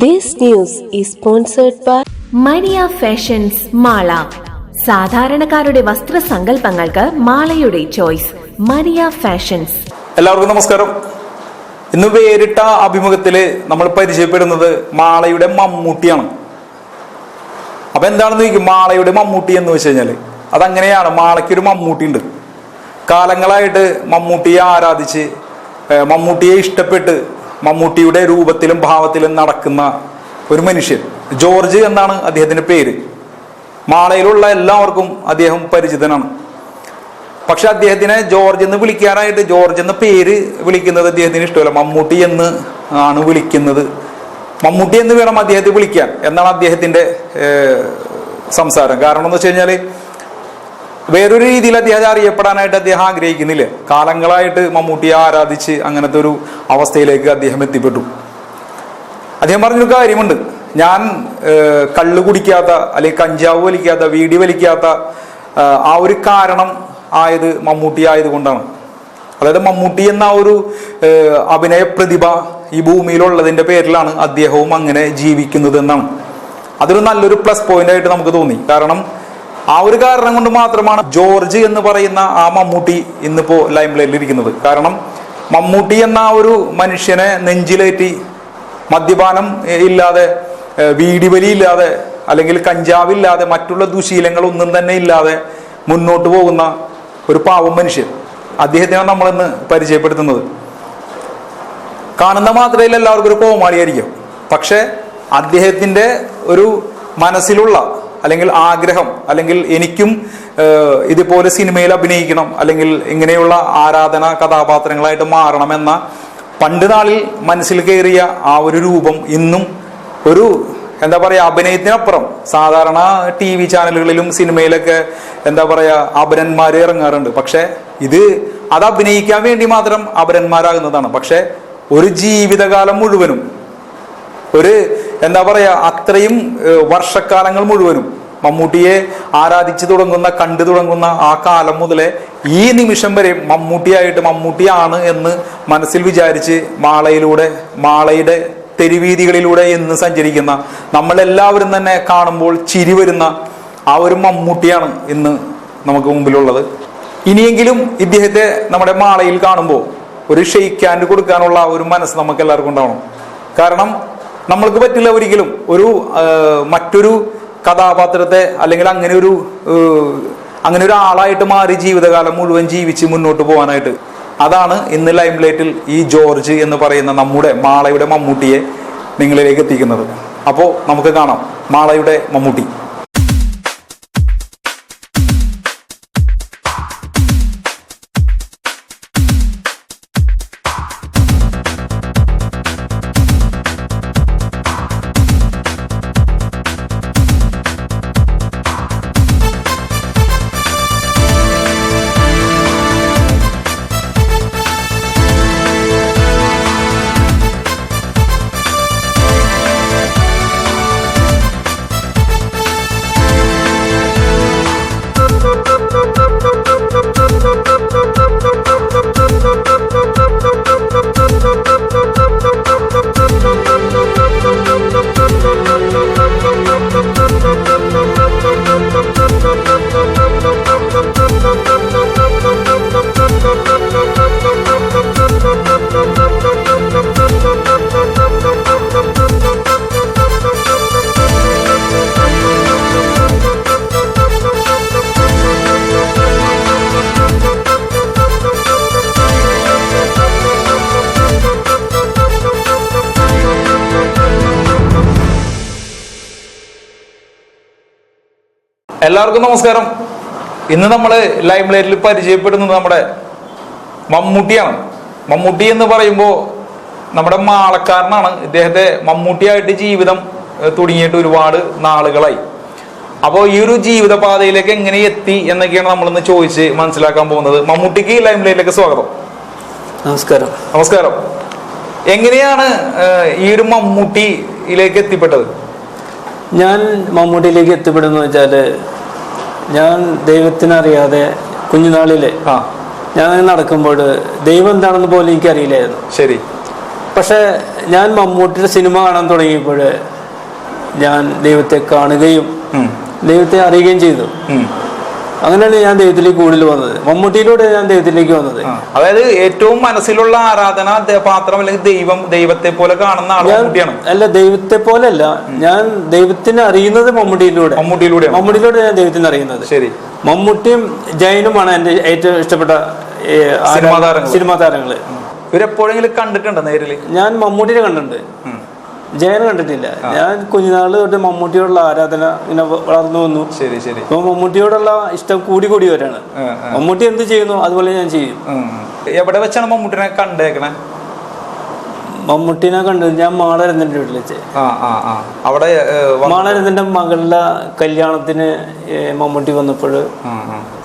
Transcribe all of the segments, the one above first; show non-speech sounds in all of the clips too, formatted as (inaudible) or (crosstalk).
This news is sponsored by Maria fashions Mala സാധാരണക്കാരുടെ വസ്ത്രസങ്കല്പങ്ങൾക്ക് മാളയുടെ ചോയ്സ്. മരിയ ഫാഷൻസ് എല്ലാവർക്കും നമസ്കാരം. ഇന്ന് വേറിട്ട അഭിമുഖത്തിൽ നമ്മൾ പരിചയപ്പെടുന്നത് മാളയുടെ മമ്മൂട്ടിയാണ്. അപ്പൊ എന്താണെന്ന് ചോദിക്കും? മാളയുടെ മമ്മൂട്ടി എന്ന് വെച്ച് കഴിഞ്ഞാൽ അതങ്ങനെയാണ്. മാളയ്ക്കൊരു മമ്മൂട്ടി ഉണ്ട് കാലങ്ങളായിട്ട് മമ്മൂട്ടിയെ ആരാധിച്ച് മമ്മൂട്ടിയെ ഇഷ്ടപ്പെട്ട് മമ്മൂട്ടിയുടെ രൂപത്തിലും ഭാവത്തിലും നടക്കുന്ന ഒരു മനുഷ്യൻ. ജോർജ് എന്നാണ് അദ്ദേഹത്തിന്റെ പേര്. മാളയിലുള്ള എല്ലാവർക്കും അദ്ദേഹം പരിചിതനാണ്. പക്ഷെ അദ്ദേഹത്തിനെ ജോർജ് എന്ന് വിളിക്കാനായിട്ട് ജോർജ് എന്ന പേര് വിളിക്കുന്നത് അദ്ദേഹത്തിന് ഇഷ്ടമല്ല. മമ്മൂട്ടി എന്ന് ആണ് വിളിക്കുന്നത്. മമ്മൂട്ടി എന്ന് വേണം അദ്ദേഹത്തെ വിളിക്കാൻ. എന്നാണ് അദ്ദേഹത്തിന്റെ സംസാരം. കാരണം എന്ന് വെച്ച് കഴിഞ്ഞാൽ വേറൊരു രീതിയിൽ അദ്ദേഹം അറിയപ്പെടാനായിട്ട് അദ്ദേഹം ആഗ്രഹിക്കുന്നില്ല. കാലങ്ങളായിട്ട് മമ്മൂട്ടിയെ ആരാധിച്ച് അങ്ങനത്തെ ഒരു അവസ്ഥയിലേക്ക് അദ്ദേഹം എത്തിപ്പെട്ടു. അദ്ദേഹം പറഞ്ഞൊരു കാര്യമുണ്ട്. ഞാൻ കള്ള് കുടിക്കാത്ത അല്ലെങ്കിൽ കഞ്ചാവ് വലിക്കാത്ത വീടി വലിക്കാത്ത ആ ഒരു കാരണം ആയത് മമ്മൂട്ടി ആയതുകൊണ്ടാണ്. അതായത് മമ്മൂട്ടി എന്ന ഒരു അഭിനയ പ്രതിഭ ഈ ഭൂമിയിലുള്ളതിന്റെ പേരിലാണ് അദ്ദേഹവും അങ്ങനെ ജീവിക്കുന്നത് എന്നാണ് അതൊരു നല്ലൊരു പ്ലസ് പോയിന്റ് ആയിട്ട് നമുക്ക് തോന്നി. കാരണം ആ ഒരു കാരണം കൊണ്ട് മാത്രമാണ് ജോർജ് എന്ന് പറയുന്ന ആ മമ്മൂട്ടി ഇന്നിപ്പോ ലൈം ലൈറ്റിൽ ഇരിക്കുന്നത്. കാരണം മമ്മൂട്ടി എന്ന ഒരു മനുഷ്യനെ നെഞ്ചിലേറ്റി മദ്യപാനം ഇല്ലാതെ വീടിവലി ഇല്ലാതെ അല്ലെങ്കിൽ കഞ്ചാവില്ലാതെ മറ്റുള്ള ദുശീലങ്ങളൊന്നും തന്നെ ഇല്ലാതെ മുന്നോട്ട് പോകുന്ന ഒരു പാവം മനുഷ്യൻ അദ്ദേഹത്തിനാണ് നമ്മളിന്ന് പരിചയപ്പെടുത്തുന്നത്. കാണുന്ന മാത്രയിൽ എല്ലാവർക്കും ഒരു കോമാളിയായിരിക്കും പക്ഷെ അദ്ദേഹത്തിന്റെ ഒരു മനസ്സിലുള്ള അല്ലെങ്കിൽ ആഗ്രഹം അല്ലെങ്കിൽ എനിക്കും ഇതുപോലെ സിനിമയിൽ അഭിനയിക്കണം അല്ലെങ്കിൽ ഇങ്ങനെയുള്ള ആരാധന കഥാപാത്രങ്ങളായിട്ട് മാറണമെന്ന പണ്ട് നാളിൽ മനസ്സിൽ കയറിയ ആ ഒരു രൂപം ഇന്നും ഒരു എന്താ പറയുക അഭിനയത്തിനപ്പുറം. സാധാരണ ടി വി ചാനലുകളിലും സിനിമയിലൊക്കെ എന്താ പറയുക അപരന്മാർ ഇറങ്ങാറുണ്ട്. പക്ഷേ ഇത് അത് അഭിനയിക്കാൻ വേണ്ടി മാത്രം അപരന്മാരാകുന്നതാണ്. പക്ഷേ ഒരു ജീവിതകാലം മുഴുവനും ഒരു എന്താ പറയാ അത്രയും വർഷക്കാലങ്ങൾ മുഴുവനും മമ്മൂട്ടിയെ ആരാധിച്ചു തുടങ്ങുന്ന കണ്ടു തുടങ്ങുന്ന ആ കാലം മുതലേ ഈ നിമിഷം വരെ മമ്മൂട്ടിയായിട്ട് മമ്മൂട്ടിയാണ് എന്ന് മനസ്സിൽ വിചാരിച്ച് മാളയിലൂടെ മാളയുടെ തെരുവീതികളിലൂടെ എന്ന് സഞ്ചരിക്കുന്ന നമ്മളെല്ലാവരും തന്നെ കാണുമ്പോൾ ചിരി വരുന്ന ആ ഒരു മമ്മൂട്ടിയാണ് ഇന്ന് നമുക്ക് മുമ്പിലുള്ളത്. ഇനിയെങ്കിലും ഇദ്ദേഹത്തെ നമ്മുടെ മാളയിൽ കാണുമ്പോൾ ഒരു ഷെയ്ക്ക് ഹാൻഡ് കൊടുക്കാനുള്ള ഒരു മനസ്സ് നമുക്ക് എല്ലാവർക്കും ഉണ്ടാവണം. കാരണം നമ്മൾക്ക് പറ്റില്ല ഒരിക്കലും. ഒരു മറ്റൊരു കഥാപാത്രത്തെ അല്ലെങ്കിൽ അങ്ങനെ ഒരു അങ്ങനെ ഒരു ആളായിട്ട് മാറി ജീവിതകാലം മുഴുവൻ ജീവിച്ച് മുന്നോട്ട് പോകാനായിട്ട് അതാണ് ഇന്ന് ലൈം ലൈറ്റിൽ ഈ ജോർജ് എന്ന് പറയുന്ന നമ്മുടെ മാളയുടെ മമ്മൂട്ടിയെ നിങ്ങളിലേക്ക് എത്തിക്കുന്നത്. അപ്പോൾ നമുക്ക് കാണാം മാളയുടെ മമ്മൂട്ടി. എല്ലാവർക്കും നമസ്കാരം. ഇന്ന് നമ്മൾ ലൈം ലൈറ്റിൽ പരിചയപ്പെടുന്നത് നമ്മുടെ മമ്മൂട്ടിയാണ്. മമ്മൂട്ടി എന്ന് പറയുമ്പോൾ നമ്മുടെ മാളക്കാരനാണ്. ഇദ്ദേഹത്തെ മമ്മൂട്ടിയായിട്ട് ജീവിതം തുടങ്ങിയിട്ട് ഒരുപാട് നാളുകളായി. അപ്പോൾ ഈ ഒരു ജീവിതപാതയിലേക്ക് എങ്ങനെ എത്തി എന്നൊക്കെയാണ് നമ്മളിന്ന് ചോദിച്ച് മനസ്സിലാക്കാൻ പോകുന്നത്. മമ്മൂട്ടിക്ക് ലൈം ലൈറ്റിലേക്ക് സ്വാഗതം. നമസ്കാരം. നമസ്കാരം. എങ്ങനെയാണ് ഈ ഒരു മമ്മൂട്ടിയിലേക്ക് എത്തിപ്പെട്ടത്? ഞാൻ മമ്മൂട്ടിയിലേക്ക് എത്തിപ്പെടുന്നു വെച്ചാൽ ഞാൻ ദൈവത്തിനറിയാതെ കുഞ്ഞുനാളിൽ ആ. ഞാൻ നടക്കുമ്പോൾ ദൈവം എന്താണെന്ന് പോലും എനിക്കറിയില്ലായിരുന്നു. ശരി. പക്ഷേ ഞാൻ മമ്മൂട്ടിയുടെ സിനിമ കാണാൻ തുടങ്ങിയപ്പോൾ ഞാൻ ദൈവത്തെ കാണുകയും ദൈവത്തെ അറിയുകയും ചെയ്തു. അങ്ങനെയാണ് ഞാൻ ദൈവത്തിലേക്ക് കൂടുതൽ വന്നത്. മമ്മൂട്ടിയിലൂടെ ഞാൻ ദൈവത്തിലേക്ക് വന്നത്. അതായത് ഏറ്റവും മനസ്സിലുള്ള ആരാധന പാത്രം അല്ലെങ്കിൽ ദൈവം ദൈവത്തെ പോലെ കാണുന്ന ആളാണ് അല്ല ദൈവത്തെ പോലെ അല്ല ഞാൻ ദൈവത്തിനെ അറിയുന്നത് മമ്മൂട്ടിയിലൂടെ. മമ്മൂട്ടിയിലൂടെ മമ്മൂട്ടിയിലൂടെ ഞാൻ ദൈവത്തിനെ അറിയുന്നത്. ശരി. മമ്മൂട്ടിയും ജൈനുമാണ് എന്റെ ഏറ്റവും ഇഷ്ടപ്പെട്ട സിനിമാ താരങ്ങൾ. ഇവരെപ്പോഴെങ്കിലും കണ്ടിട്ടുണ്ടോ നേരിൽ? ഞാൻ മമ്മൂട്ടിനെ കണ്ടിട്ടുണ്ട്. ഉം. ജയനെ കണ്ടിട്ടില്ല. ഞാൻ കുഞ്ഞുനാൾ തൊട്ട് മമ്മൂട്ടിയോടുള്ള ആരാധന ഇങ്ങനെ വളർന്നു വന്നു. ശരി ശരി. അപ്പൊ മമ്മൂട്ടിയോടുള്ള ഇഷ്ടം കൂടി കൂടി വരാണ്. മമ്മൂട്ടി എന്ത് ചെയ്യുന്നു അതുപോലെ ഞാൻ ചെയ്യും. എവിടെ വെച്ചാണ് മമ്മൂട്ടിനെ കണ്ടേക്കണേ? മമ്മൂട്ടിനെ കണ്ടത് ഞാൻ മാളരന്തന്റെ വീട്ടിൽ വെച്ച്. അവിടെ മാളരന്തന്റെ മകളുടെ കല്യാണത്തിന് മമ്മൂട്ടി വന്നപ്പോൾ.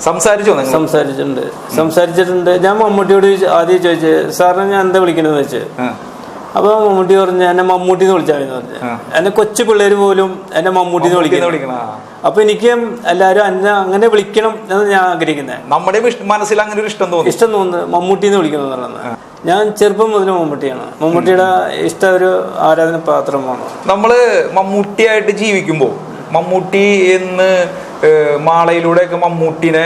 സംസാരിച്ചോ സംസാരിച്ചിട്ടുണ്ട്. സംസാരിച്ചിട്ടുണ്ട്. ഞാൻ മമ്മൂട്ടിയോട് ആദ്യം ചോദിച്ചു സാറിനെ ഞാൻ എന്താ വിളിക്കണമെന്ന് വെച്ച്. അപ്പൊ മമ്മൂട്ടി പറഞ്ഞു എന്നെ മമ്മൂട്ടി എന്ന് വിളിച്ചാൽ മതി" പറഞ്ഞു എന്നെ കൊച്ചു പിള്ളേര് പോലും എന്നെ മമ്മൂട്ടി എന്ന് വിളിക്കണ. അപ്പൊ എനിക്ക് എല്ലാരും എന്നെ അങ്ങനെ വിളിക്കണം എന്ന് ഞാൻ ആഗ്രഹിക്കുന്നത് നമ്മുടെ മനസ്സിൽ അങ്ങനെ ഒരു ഇഷ്ടം തോന്നുന്നു ഇഷ്ടം തോന്നുന്നു. മമ്മൂട്ടി എന്ന് വിളിക്കണം എന്നുള്ളത് ഞാൻ ചെറുപ്പം മുതൽ മമ്മൂട്ടിയാണ്. മമ്മൂട്ടിയുടെ ഇഷ്ട ഒരു ആരാധന പാത്രമാണ് നമ്മൾ മമ്മൂട്ടിയായിട്ട് ജീവിക്കുമ്പോൾ മമ്മൂട്ടി എന്ന് മാളയിലൂടെ മാളയിലൂടെയൊക്കെ മമ്മൂട്ടിനെ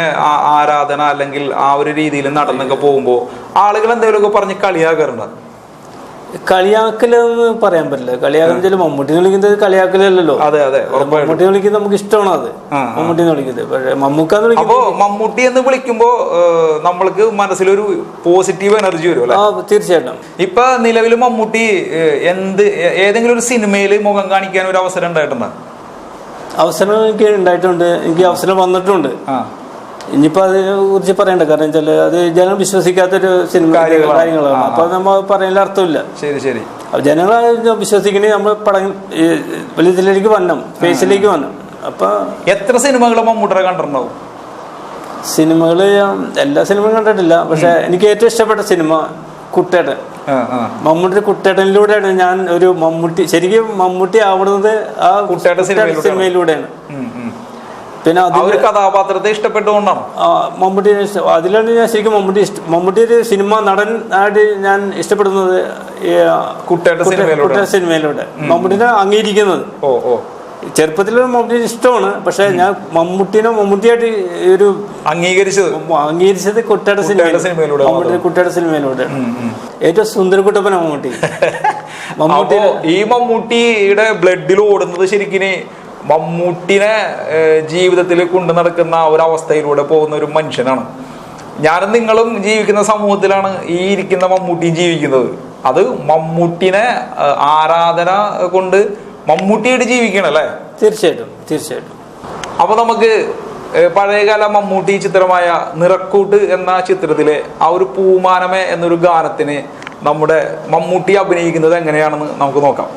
ആരാധന അല്ലെങ്കിൽ ആ ഒരു രീതിയിൽ നടന്നൊക്കെ പോകുമ്പോൾ ആളുകൾ എന്തെങ്കിലുമൊക്കെ പറഞ്ഞ് കളിയാക്കാറുണ്ട്? കളിയാക്കലെന്ന് പറയാൻ പറ്റില്ല. കളിയാക്കൽ വെച്ചാൽ മമ്മൂട്ടി എന്ന് വിളിക്കുന്നത് കളിയാക്കലല്ലോ അതെ അതെ മമ്മൂട്ടി വിളിക്കുന്നത് നമുക്ക് ഇഷ്ടമാണ് അത്. ആ, ആ. മമ്മൂട്ടി എന്ന് വിളിക്കുന്നത്. പക്ഷേ മമ്മൂക്കാന്ന് അപ്പോ മമ്മൂട്ടി എന്ന് വിളിക്കുമ്പോ നമ്മൾക്ക് മനസ്സിലൊരു പോസിറ്റീവ് എനർജി വരും അല്ലേ? ആ തീർച്ചയായിട്ടും. ഇപ്പൊ നിലവിൽ മമ്മൂട്ടി എന്ത് ഏതെങ്കിലും ഒരു സിനിമയിൽ മുഖം കാണിക്കാൻ ഒരു അവസരം ഉണ്ടായിട്ടുണ്ടോ? അവസരം എനിക്ക് ഉണ്ടായിട്ടുണ്ട്. എനിക്ക് അവസരം വന്നിട്ടുണ്ട്. ഇനിയിപ്പോ അതിനെ കുറിച്ച് പറയണ്ട. കാരണം വെച്ചാൽ അത് ജനങ്ങൾ വിശ്വസിക്കാത്തൊരു സിനിമ കാര്യങ്ങളാണ്. അപ്പോൾ അപ്പൊ നമ്മൾ പറയുന്നതിൽ അർത്ഥമില്ല. ശരി ശരി. ജനങ്ങൾ വിശ്വസിക്കണേ നമ്മൾ പടം വലിയതിലേക്ക് വന്നു ഫേസിലേക്ക് വന്നു അപ്പൊ എത്ര സിനിമകൾ മമ്മൂട്ടറെ കണ്ടിട്ടുണ്ടാവും? സിനിമകൾ എല്ലാ സിനിമകളും കണ്ടിട്ടില്ല. പക്ഷെ എനിക്ക് ഏറ്റവും ഇഷ്ടപ്പെട്ട സിനിമ കുട്ടേട്ടൻ. മമ്മൂട്ടി കുട്ടേട്ടനിലൂടെയാണ് ഞാൻ ഒരു മമ്മൂട്ടി ശരിക്കും മമ്മൂട്ടി ആവുന്നത് ആ കുട്ടേട്ടൻ സിനിമയിലൂടെയാണ്. പിന്നെ ഒരു കഥാപാത്രത്തെ ഇഷ്ടപ്പെട്ടുകൊണ്ടാണ് മമ്മൂട്ടിയെ മമ്മൂട്ടി അതിലാണ് ഞാൻ ശരിക്കും മമ്മൂട്ടി ഇഷ്ടം മമ്മൂട്ടി ഒരു സിനിമ നടൻ ആയിട്ട് ഞാൻ ഇഷ്ടപ്പെടുന്നത് കുട്ടിയുടെ കുട്ടേട്ട സിനിമയിലൂടെ. മമ്മൂട്ടിനെ അംഗീകരിക്കുന്നത്. ഓ ഓ. ചെറുപ്പത്തിൽ മമ്മൂട്ടി ഇഷ്ടമാണ് പക്ഷെ ഞാൻ മമ്മൂട്ടിനെ മമ്മൂട്ടിയായിട്ട് ഒരു അംഗീകരിച്ചത്? അംഗീകരിച്ചത് കുട്ടിയുടെ സിനിമ സിനിമയിലൂടെ മമ്മൂട്ടി കുട്ടേട്ട സിനിമയിലൂടെ. ഏറ്റവും സുന്ദര ഏറ്റവും സുന്ദരക്കുട്ടപ്പന മമ്മൂട്ടി. (laughs) മമ്മൂട്ടി ഈ മമ്മൂട്ടിയുടെ ബ്ലഡിൽ ഓടുന്നത് ശരിക്കും മമ്മൂട്ടിനെ ജീവിതത്തിൽ കൊണ്ടു നടക്കുന്ന ഒരവസ്ഥയിലൂടെ പോകുന്ന ഒരു മനുഷ്യനാണ്. ഞാനും നിങ്ങളും ജീവിക്കുന്ന സമൂഹത്തിലാണ് ഈ ഇരിക്കുന്ന മമ്മൂട്ടിയും ജീവിക്കുന്നത്. അത് മമ്മൂട്ടിനെ ആരാധന കൊണ്ട് മമ്മൂട്ടിയായിട്ട് ജീവിക്കണല്ലേ തീർച്ചയായിട്ടും തീർച്ചയായിട്ടും. അപ്പൊ നമുക്ക് പഴയകാല മമ്മൂട്ടി ചിത്രമായ നിറക്കൂട്ട് എന്ന ചിത്രത്തിലെ ആ ഒരു പൂമാനമേ എന്നൊരു ഗാനത്തിന് നമ്മുടെ മമ്മൂട്ടി അഭിനയിക്കുന്നത് എങ്ങനെയാണെന്ന് നമുക്ക് നോക്കാം.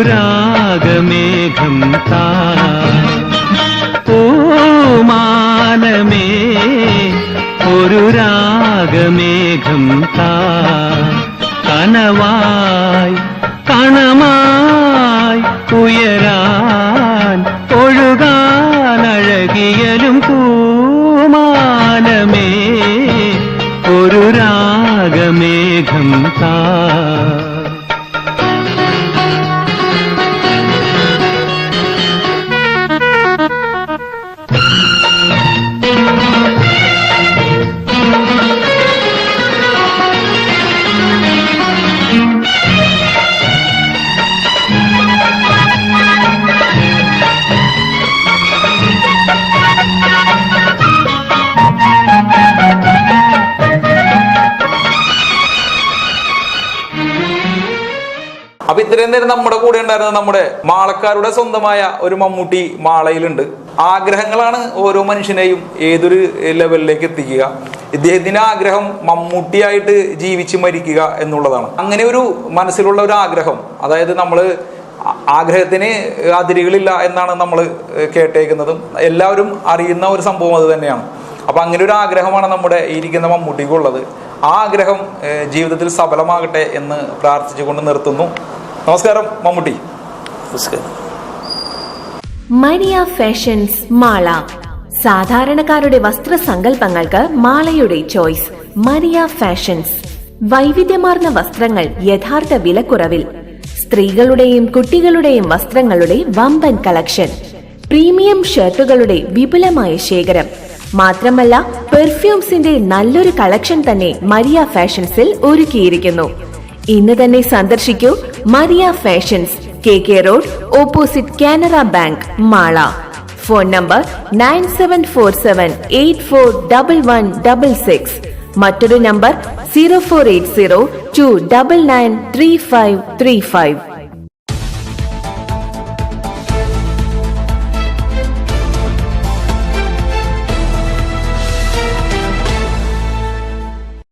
ഒരു രാഗമേഘം താ പൂമാനമേ ഒരു രാഗമേഘം താ. കനവായി കണമായി ഉയരാൻ ഒഴുകാൻ അഴകിയലും കൂടെ ഉണ്ടായിരുന്ന നമ്മുടെ മാളക്കാരുടെ സ്വന്തമായ ഒരു മമ്മൂട്ടി മാളയിലുണ്ട്. ആഗ്രഹങ്ങളാണ് ഓരോ മനുഷ്യനെയും ഏതൊരു ലെവലിലേക്ക് എത്തിക്കുക. ഇദ്ദേഹത്തിന്റെ ആഗ്രഹം മമ്മൂട്ടിയായിട്ട് ജീവിച്ച് മരിക്കുക എന്നുള്ളതാണ്. അങ്ങനെ ഒരു മനസ്സിലുള്ള ഒരു ആഗ്രഹം. അതായത് നമ്മൾ ആഗ്രഹത്തിന് അതിരുകളില്ല എന്നാണ് നമ്മൾ കേട്ടേക്കുന്നതും എല്ലാവരും അറിയുന്ന ഒരു സംഭവം അത് തന്നെയാണ്. അപ്പൊ അങ്ങനെ ഒരു ആഗ്രഹമാണ് നമ്മുടെ ഇരിക്കുന്ന മമ്മൂട്ടിക്കുള്ളത്. ആ ആഗ്രഹം ജീവിതത്തിൽ സഫലമാകട്ടെ എന്ന് പ്രാർത്ഥിച്ചുകൊണ്ട് നിർത്തുന്നു. നമസ്കാരം മമ്മൂട്ടി. Maria fashions Mala. സാധാരണക്കാരുടെ വസ്ത്രസങ്കല്പങ്ങൾക്ക് മാളയുടെ ചോയ്സ്. Maria fashions. വൈവിധ്യമാർന്ന വസ്ത്രങ്ങൾ യഥാർത്ഥ വിലക്കുറവിൽ. സ്ത്രീകളുടെയും കുട്ടികളുടെയും വസ്ത്രങ്ങളുടെ വമ്പൻ കളക്ഷൻ. പ്രീമിയം ഷർട്ടുകളുടെ വിപുലമായ ശേഖരം. മാത്രമല്ല പെർഫ്യൂംസിന്റെ നല്ലൊരു കളക്ഷൻ തന്നെ മരിയ ഫാഷൻസിൽ ഒരുക്കിയിരിക്കുന്നു. ഇന്ന് തന്നെ സന്ദർശിക്കൂ Maria fashions K K road opposite Canara bank Mala. Phone number nine seven four seven eight four double one double six. മറ്റൊരു number zero four eight zero two double nine three five three five.